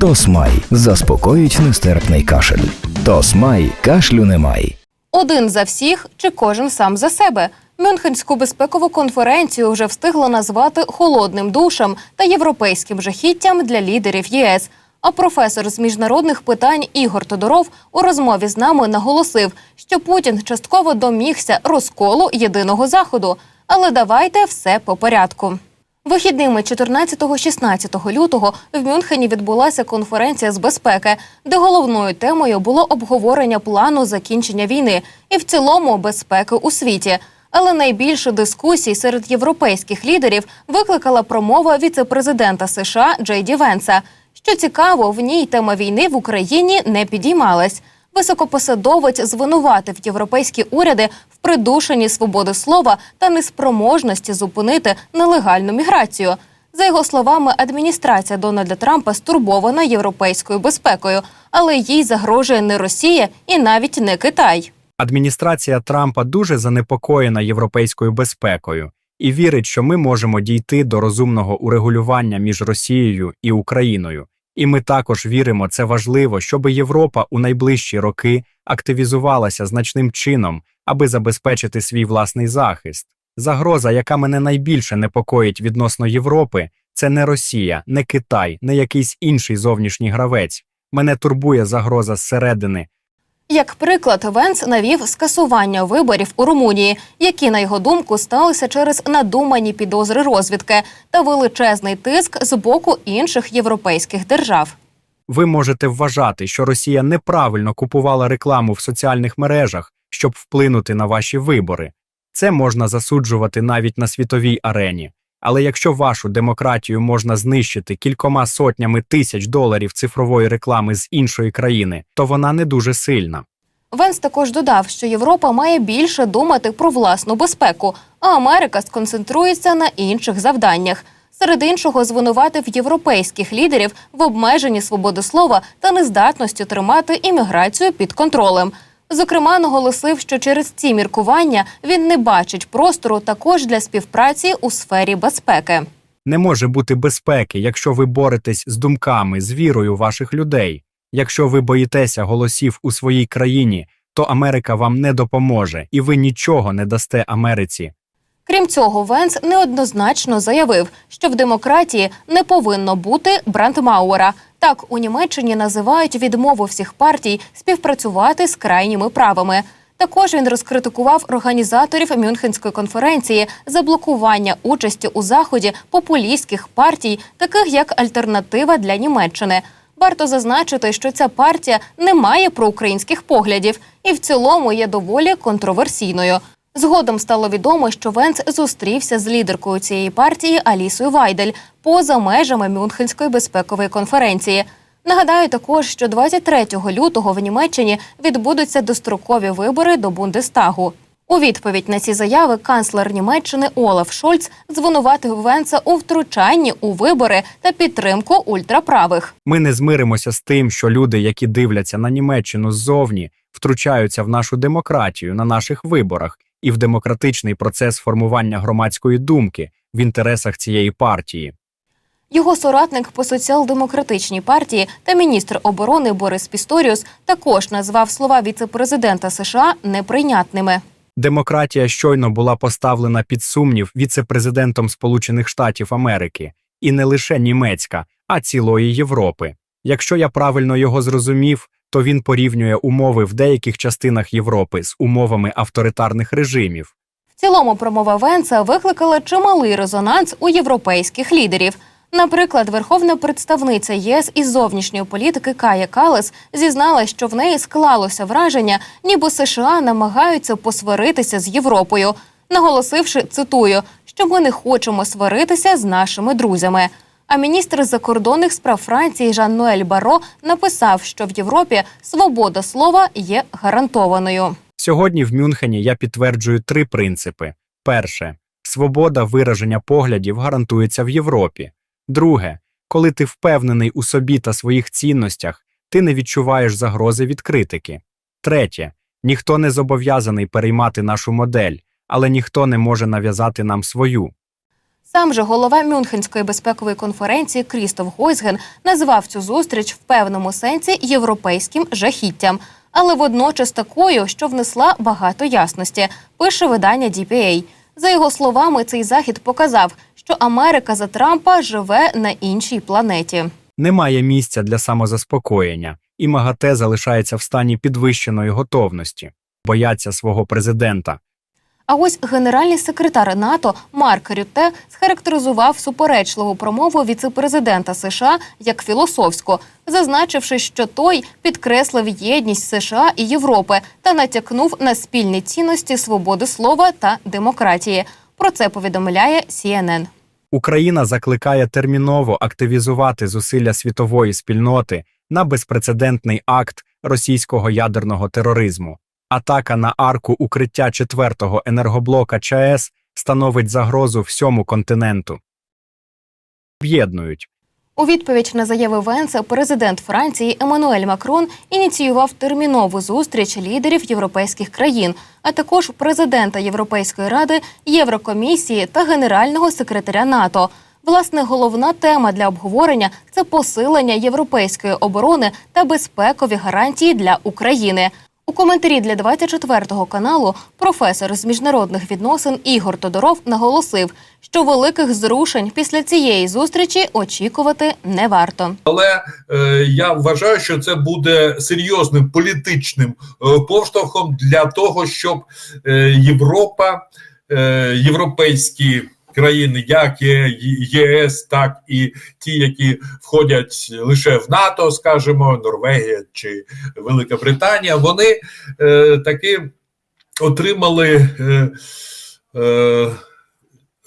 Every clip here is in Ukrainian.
Тосмай заспокоїть нестерпний кашель. Тосмай кашлю немає. Один за всіх чи кожен сам за себе. Мюнхенську безпекову конференцію вже встигло назвати холодним душем та європейським жахіттям для лідерів ЄС. А професор з міжнародних питань Ігор Тодоров у розмові з нами наголосив, що Путін частково домігся розколу єдиного заходу. Але давайте все по порядку. Вихідними 14-16 лютого в Мюнхені відбулася конференція з безпеки, де головною темою було обговорення плану закінчення війни і в цілому безпеки у світі. Але найбільше дискусій серед європейських лідерів викликала промова віце-президента США Джей Ді Венса. Що цікаво, в ній тема війни в Україні не підіймалась. Високопосадовець звинуватив європейські уряди в придушенні свободи слова та неспроможності зупинити нелегальну міграцію. За його словами, адміністрація Дональда Трампа стурбована європейською безпекою, але їй загрожує не Росія і навіть не Китай. Адміністрація Трампа дуже занепокоєна європейською безпекою і вірить, що ми можемо дійти до розумного урегулювання між Росією і Україною. І ми також віримо, це важливо, щоб Європа у найближчі роки активізувалася значним чином, аби забезпечити свій власний захист. Загроза, яка мене найбільше непокоїть відносно Європи, це не Росія, не Китай, не якийсь інший зовнішній гравець. Мене турбує загроза зсередини, Як приклад, Венс навів скасування виборів у Румунії, які, на його думку, сталися через надумані підозри розвідки та величезний тиск з боку інших європейських держав. Ви можете вважати, що Росія неправильно купувала рекламу в соціальних мережах, щоб вплинути на ваші вибори. Це можна засуджувати навіть на світовій арені. Але якщо вашу демократію можна знищити кількома сотнями тисяч доларів цифрової реклами з іншої країни, то вона не дуже сильна. Венс також додав, що Європа має більше думати про власну безпеку, а Америка сконцентрується на інших завданнях. Серед іншого звинуватив європейських лідерів в обмеженні свободи слова та нездатності тримати імміграцію під контролем. Зокрема, наголосив, що через ці міркування він не бачить простору також для співпраці у сфері безпеки. Не може бути безпеки, якщо ви боретесь з думками, з вірою ваших людей. Якщо ви боїтеся голосів у своїй країні, то Америка вам не допоможе, і ви нічого не дасте Америці. Крім цього, Венс неоднозначно заявив, що в демократії не повинно бути брандмауера. Так у Німеччині називають відмову всіх партій співпрацювати з крайніми правими. Також він розкритикував організаторів Мюнхенської конференції за блокування участі у заході популістських партій, таких як Альтернатива для Німеччини. Варто зазначити, що ця партія не має проукраїнських поглядів і в цілому є доволі контроверсійною. Згодом стало відомо, що Венц зустрівся з лідеркою цієї партії Алісою Вайдель поза межами Мюнхенської безпекової конференції. Нагадаю також, що 23 лютого в Німеччині відбудуться дострокові вибори до Бундестагу. У відповідь на ці заяви канцлер Німеччини Олаф Шольц звинуватив Венца у втручанні у вибори та підтримку ультраправих. Ми не змиримося з тим, що люди, які дивляться на Німеччину ззовні, втручаються в нашу демократію на наших виборах і в демократичний процес формування громадської думки в інтересах цієї партії. Його соратник по соціал-демократичній партії та міністр оборони Борис Пісторіус також назвав слова віце-президента США неприйнятними. Демократія щойно була поставлена під сумнів віце-президентом Сполучених Штатів Америки, і не лише німецька, а цілої Європи. Якщо я правильно його зрозумів, то він порівнює умови в деяких частинах Європи з умовами авторитарних режимів. В цілому промова Венца викликала чималий резонанс у європейських лідерів. Наприклад, верховна представниця ЄС із зовнішньої політики Кая Калес зізналась, що в неї склалося враження, ніби США намагаються посваритися з Європою, наголосивши цитую, що ми не хочемо сваритися з нашими друзями. А міністр закордонних справ Франції Жан-Ноель Баро написав, що в Європі свобода слова є гарантованою. Сьогодні в Мюнхені я підтверджую три принципи: перше, свобода вираження поглядів гарантується в Європі. Друге, коли ти впевнений у собі та своїх цінностях, ти не відчуваєш загрози від критики. Третє, ніхто не зобов'язаний переймати нашу модель, але ніхто не може нав'язати нам свою. Сам же голова Мюнхенської безпекової конференції Крістоф Гойсген назвав цю зустріч в певному сенсі європейським жахіттям, але водночас такою, що внесла багато ясності, пише видання DPA. За його словами, цей захід показав, що Америка за Трампа живе на іншій планеті. Немає місця для самозаспокоєння, і МАГАТЕ залишається в стані підвищеної готовності, бояться свого президента. А ось генеральний секретар НАТО Марк Рюте схарактеризував суперечливу промову віцепрезидента США як філософську, зазначивши, що той підкреслив єдність США і Європи та натякнув на спільні цінності свободи слова та демократії. Про це повідомляє CNN. Україна закликає терміново активізувати зусилля світової спільноти на безпрецедентний акт російського ядерного тероризму. Атака на арку укриття четвертого енергоблока ЧАЕС становить загрозу всьому континенту. Об'єднують У відповідь на заяви Венса президент Франції Еммануель Макрон ініціював термінову зустріч лідерів європейських країн, а також президента Європейської ради, Єврокомісії та генерального секретаря НАТО. Власне, головна тема для обговорення це посилення європейської оборони та безпекові гарантії для України. У коментарі для 24 каналу професор з міжнародних відносин Ігор Тодоров наголосив, що великих зрушень після цієї зустрічі очікувати не варто. Але е, я вважаю, що це буде серйозним політичним е, поштовхом для того, щоб е, Європа, е, європейські країни, як ЄС, так і ті, які входять лише в НАТО, скажімо, Норвегія чи Велика Британія, вони е, таки отримали. Е, е,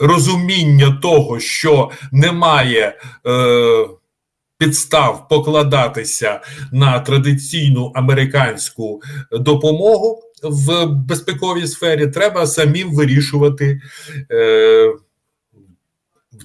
Розуміння того, що немає е, підстав покладатися на традиційну американську допомогу в безпековій сфері, треба самим вирішувати е,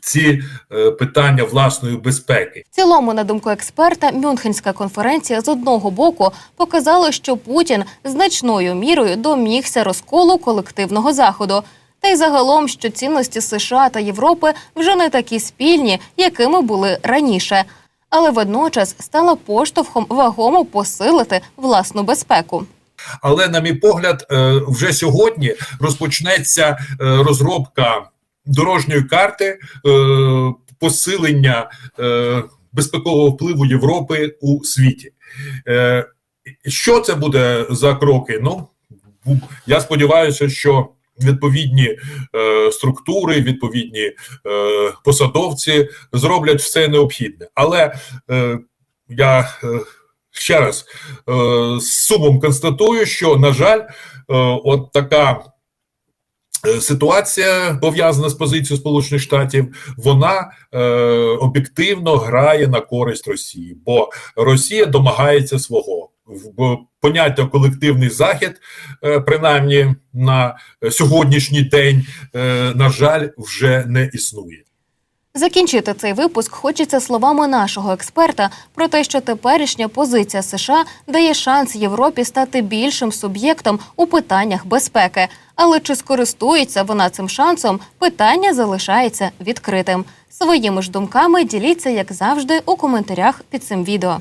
ці е, питання власної безпеки. В цілому, на думку експерта, Мюнхенська конференція з одного боку показала, що Путін значною мірою домігся розколу колективного заходу. Та й загалом, що цінності США та Європи вже не такі спільні, якими були раніше, але водночас стала поштовхом вагомо посилити власну безпеку. Але, на мій погляд, е, вже сьогодні розпочнеться е, розробка дорожньої карти е, посилення е, безпекового впливу Європи у світі. Е, Що це буде за кроки? Ну я сподіваюся, що відповідні структури, відповідні посадовці зроблять все необхідне. Але я ще раз з сумом констатую, що, на жаль, от така. Е, Ситуація пов'язана з позицією Сполучених Штатів, вона е, об'єктивно грає на користь Росії, бо Росія домагається свого. Поняття колективний захід, е, принаймні на сьогоднішній день, е, на жаль, вже не існує. Закінчити цей випуск хочеться словами нашого експерта про те, що теперішня позиція США дає шанс Європі стати більшим суб'єктом у питаннях безпеки. Але чи скористується вона цим шансом? Питання залишається відкритим. Своїми ж думками діліться, як завжди, у коментарях під цим відео.